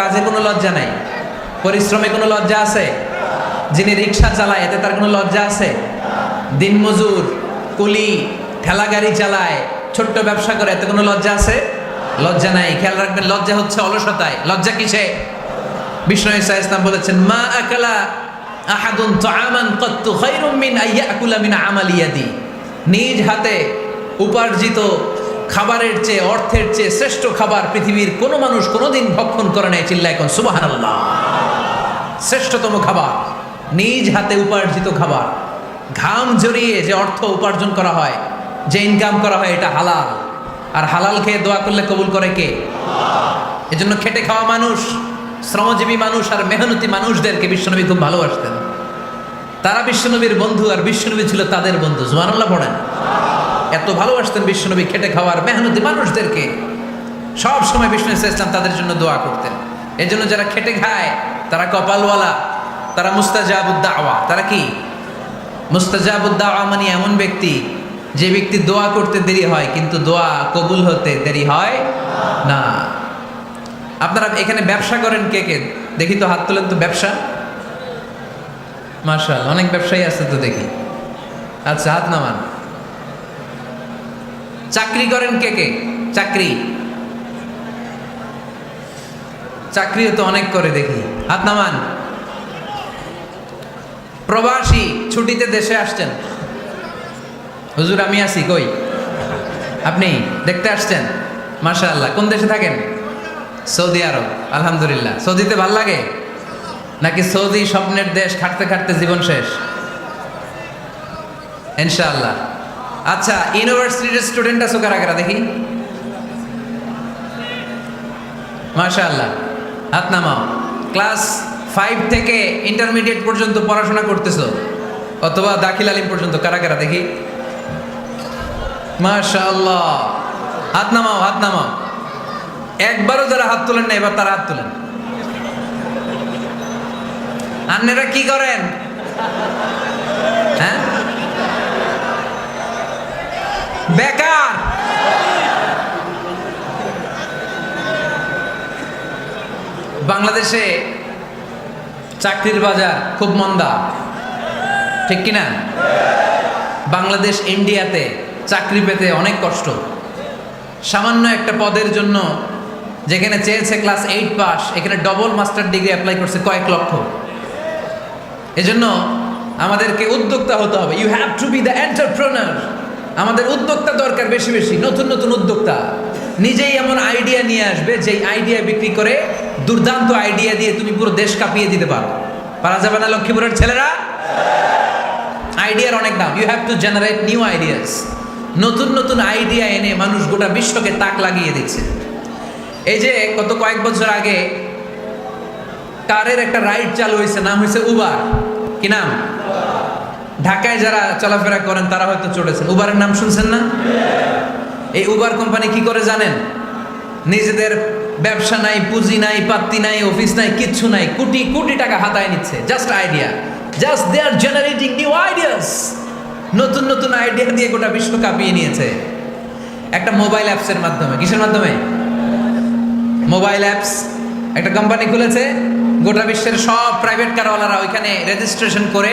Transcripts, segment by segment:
কাজে কোনো লজ্জা নাই? পরিশ্রমে কোনো লজ্জা আছে? যিনি রিক্সা চালায়, এতে তার কোনো লজ্জা আছে? দিনমজুর, কুলি, ঠেলা গাড়ি চালায়, ছোট্ট ব্যবসা করে, এতে কোনো লজ্জা আছে? লজ্জা নাই। খেয়াল রাখবেন, লজ্জা হচ্ছে অলসতায়। লজ্জা কিসে? বিষ্ণু ইসা ইসলাম বলেছেন, মা আকালা আহাদুন তাআমান কাত্তু খায়রুম মিন আইয়াকুলা মিন আমালিয়াদি নিজ হাতে উপার্জিত খাবারের চেয়ে, অর্থের চেয়ে শ্রেষ্ঠ খাবার পৃথিবীর কোনো মানুষ কোনোদিন ভক্ষণ করে নাই চিল্লায় কোন, সুবহানাল্লাহ। শ্রেষ্ঠতম খাবার, নিজ হাতে উপার্জিত খাবার। ঘাম জড়িয়ে যে অর্থ উপার্জন করা হয়, যে ইনকাম করা হয়, এটা হালাল। আর হালাল খেয়ে দোয়া করলে কবুল করে কে? এজন্য খেটে খাওয়া মানুষ, শ্রমজীবী মানুষ আর মেহনতি মানুষদেরকে বিশ্বনবী খুব ভালোবাসতেন। তারা বিশ্বনবীর বন্ধু আর বিশ্বনবী ছিল তাদের বন্ধু জুয়ানুল্লাহ পড়েন। এত ভালোবাসতেন বিশ্বনবী খেটে খাওয়ার মেহনতি মানুষদেরকে। সব সময় বিষ্ণু ইসা ইসলাম তাদের জন্য দোয়া করতেন। এই জন্য যারা খেটে খায়, তারা কপালওয়ালা, তারা মুস্তাজাবুদ্দাওয়া। তারা কি? মুস্তাজাবুদ্দাওয়া মানে এমন ব্যক্তি, যে ব্যক্তি দোয়া করতে দেরি হয়, কিন্তু দোয়া কবুল হতে দেরি হয় না। আপনারা এখানে ব্যবসা করেন কে কে? দেখি তো হাত তোলেন তো ব্যবসা। মার্শাল অনেক ব্যবসায়ী আছে তো দেখি। আচ্ছা হাত নামান। চাকরি করেন কে কে? চাকরি। চাকরিও তো অনেক করে দেখি। হাত নামান। প্রবাসী, ছুটিতে দেশে আসছেন। হুজুর, আমি আছি, কই? আপনি দেখতে আসছেন? মাশা আল্লাহ কোন দেশে থাকেন? সৌদি আরব, আলহামদুলিল্লাহ। সৌদিতে ভালো লাগে? নাকি সৌদি স্বপ্নের দেশ খাটতে খাটতে জীবন শেষ? ইনশাআল্লাহ। আচ্ছা ইউনিভার্সিটির স্টুডেন্ট আছো কারা কারা? দেখি। মাশা আল্লাহ হাত নামাও। ক্লাস ফাইভ থেকে ইন্টারমিডিয়েট পর্যন্ত পড়াশোনা করতেছো? অথবা দাখিল আলিম পর্যন্ত, কারা কারা? দেখি। মাশা আল্লাহ হাত নামাও হাত নামাও। একবারও যারা হাত তোলেন না, এবার তারা হাত তোলেন। আন্নেরা কি করেন? বেকার। বাংলাদেশে চাকরির বাজার খুব মন্দা। ঠিক কিনা? বাংলাদেশ ইন্ডিয়াতে চাকরি পেতে অনেক কষ্ট। সামান্য একটা পদের জন্য যেখানে চেয়েছে ক্লাস এইট পাস, এখানে ডবল মাস্টার ডিগ্রি অ্যাপ্লাই করছে কয়েক লক্ষ। এজন্য আমাদেরকে উদ্যোক্তা হতে হবে। You have to be the entrepreneur আমাদের উদ্যোক্তা দরকার বেশি বেশি, নতুন নতুন উদ্যোক্তা। নিজেই এমন আইডিয়া নিয়ে আসবে, যেই আইডিয়া বিক্রি করে দুর্দান্ত আইডিয়া দিয়ে তুমি পুরো দেশ কাঁপিয়ে দিতে পারো। পারা যাবে না লক্ষ্মীপুরের ছেলেরা? আইডিয়ার অনেক দাম। You have to generate new ideas নতুন নতুন আইডিয়া এনে মানুষ গোটা বিশ্বকে তাক লাগিয়ে দিচ্ছে। এই যে গত কয়েক বছর আগে কারের একটা রাইড চালু হয়েছে, নাম হয়েছে উবার কি নাম? ঢাকায় যারা চলাফেরা করেন, তারা হয়তো চড়েছেন উবারের নাম শুনছেন না? এই উবার কোম্পানি কি করে জানেন? নিজেদের ব্যবসা নাই, পুঁজি নাই, পাত্তি নাই, অফিস নাই, কিচ্ছু নাই। কোটি কোটি টাকা হাতায় নিচ্ছে। Just idea just they are generating new ideas নতুন নতুন আইডিয়া দিয়ে গোটা বিশ্ব কাঁপিয়ে নিয়েছে। একটা মোবাইল অ্যাপসের মাধ্যমে। কিসের মাধ্যমে? মোবাইল অ্যাপস একটা কোম্পানি খুলেছে। গোটা বিশ্বের সব প্রাইভেট কারওয়ালারা ওইখানে রেজিস্ট্রেশন করে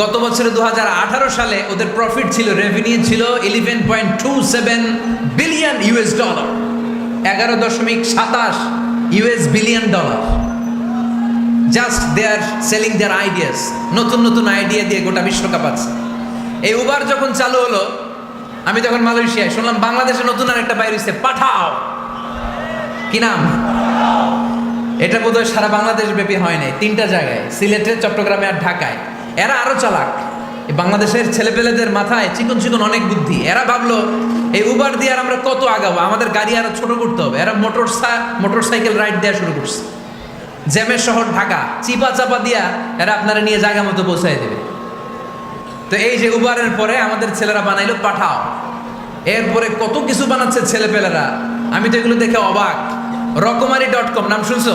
গত বছরে দু হাজার আঠারো সালে ওদের প্রফিট ছিল রেভিনিউ ছিল eleven point two seven billion US dollar এগারো দশমিক সাতাশ US billion dollar just they are selling their ideas নতুন নতুন আইডিয়া দিয়ে গোটা বিশ্বকাপ আছে। এই উবার যখন চালু হলো, আমি তখন মালয়েশিয়ায়, শুনলাম বাংলাদেশে নতুন আর একটা বাইরে পাঠাও। কি নাম? এটা বোধহয় সারা বাংলাদেশ ব্যাপী হয় নাই, তিনটা জায়গায়, সিলেটে, চট্টগ্রামে আর ঢাকায়। এরা আরও চালাক। বাংলাদেশের ছেলেপেলেদের মাথায় চিকন চিকন অনেক বুদ্ধি। এরা ভাবলো, এই উবার দিয়ে আর আমরা কত আগাবো? আমাদের গাড়ি আরও ছোট করতে হবে। এরা মোটর মোটর সাইকেল রাইড দেওয়া শুরু করছে। জ্যামের শহর ঢাকা। চিপা চাপা দিয়া এরা আপনারা নিয়ে জায়গা মতো পৌঁছায় দেবে। তো তো এই যে উবারের পরে আমাদের ছেলেরা বানাইলো পাঠাও। এরপরে কত কিছু বানাচ্ছে ছেলেপেলেরা। আমি তো এগুলো দেখে অবাক। রকমারি ডট কম, নাম শুনছো?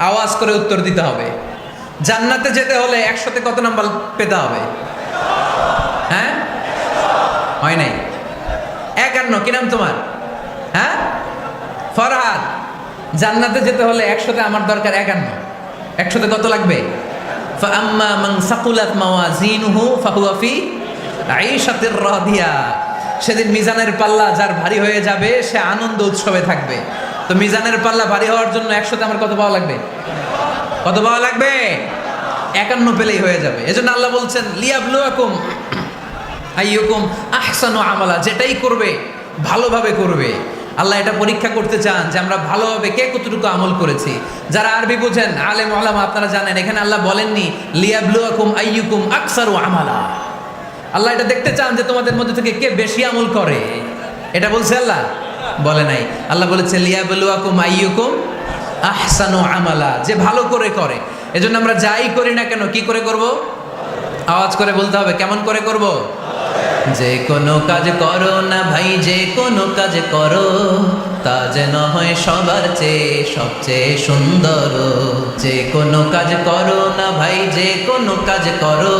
আওয়াজ করে উত্তর দিতে হবে জান্নাতে যেতে হলে একশোতে কত নাম্বার পেতে হবে হ্যাঁ হয় নাই একান্ন কি নাম তোমার হ্যাঁ ফরহাদ জান্নাতে যেতে হলে একশোতে আমার দরকার একান্ন একশোতে কত লাগবে فأما من ثقلت موازينه فهو في عيشة راضية সেদিন মিজানের পাল্লা যার ভারী হয়ে যাবে সে আনন্দ উৎসবে থাকবে তো মিজানের পাল্লা ভারী হওয়ার জন্য একশোতে আমার কত পাওয়া লাগবে? কত পাওয়া লাগবে? একান্ন পেলেই হয়ে যাবে। এজন্য আল্লাহ বলছেন, লিয়াবলুয়াকুম আইয়ুকুম আহসানু আমালা, যেটাই করবে, ভালোভাবে করবে। আল্লাহ এটা পরীক্ষা করতে চান যে আমরা ভালোভাবে কে কতটুকু আমল করেছি। যারা আরবি বুঝেন, আলেম আলাম আপনারা জানেন, এখানে আল্লাহ বলেননি, লিয়াবলুয়াকুম আইয়ুকুম আকসারু আমালা। আল্লাহ এটা দেখতে চান যে তোমাদের মধ্যে থেকে কে বেশি আমল করে। এটা বলছে আল্লাহ। বলে নাই। আল্লাহ বলেছে লিয়া লিয়াবলুয়াকুম আইয়ুকুম আহসানু আমালা। যে ভালো করে করে। এজন্য আমরা যাই করি না কেন? কি করে করব? আওয়াজ করে বলতে হবে, কেমন করে করব? যে কোনো কাজ করো না ভাই, যে কোনো কাজ করো, তা যেন হয় সবার চেয়ে সবচেয়ে সুন্দর। যে কোনো কাজ করো না ভাই, যে কোনো কাজ করো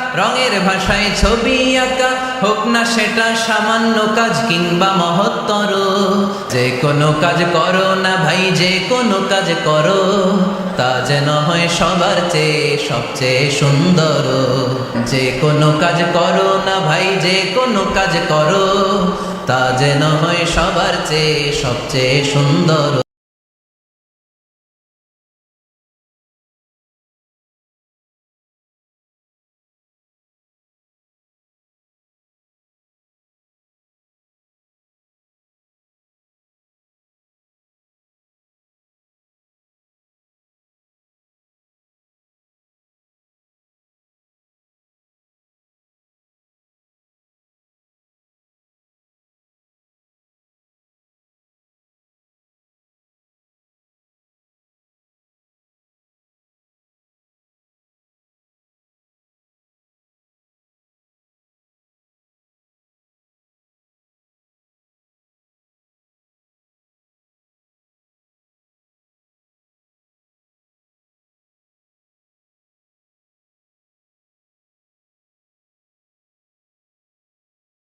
রঙের ভাষায় ছবি আঁকা, হোক না সেটা সামান্য কাজ কিংবা মহত্তর। যে কোনো কাজ করো না ভাই, যে কোনো কাজ করো, তা যেন হয় সবার চেয়ে সবচেয়ে সুন্দর। যে কোনো কাজ করো না ভাই, যে কোনো কাজ করো, তা যেন হয় সবার চেয়ে সবচেয়ে সুন্দর।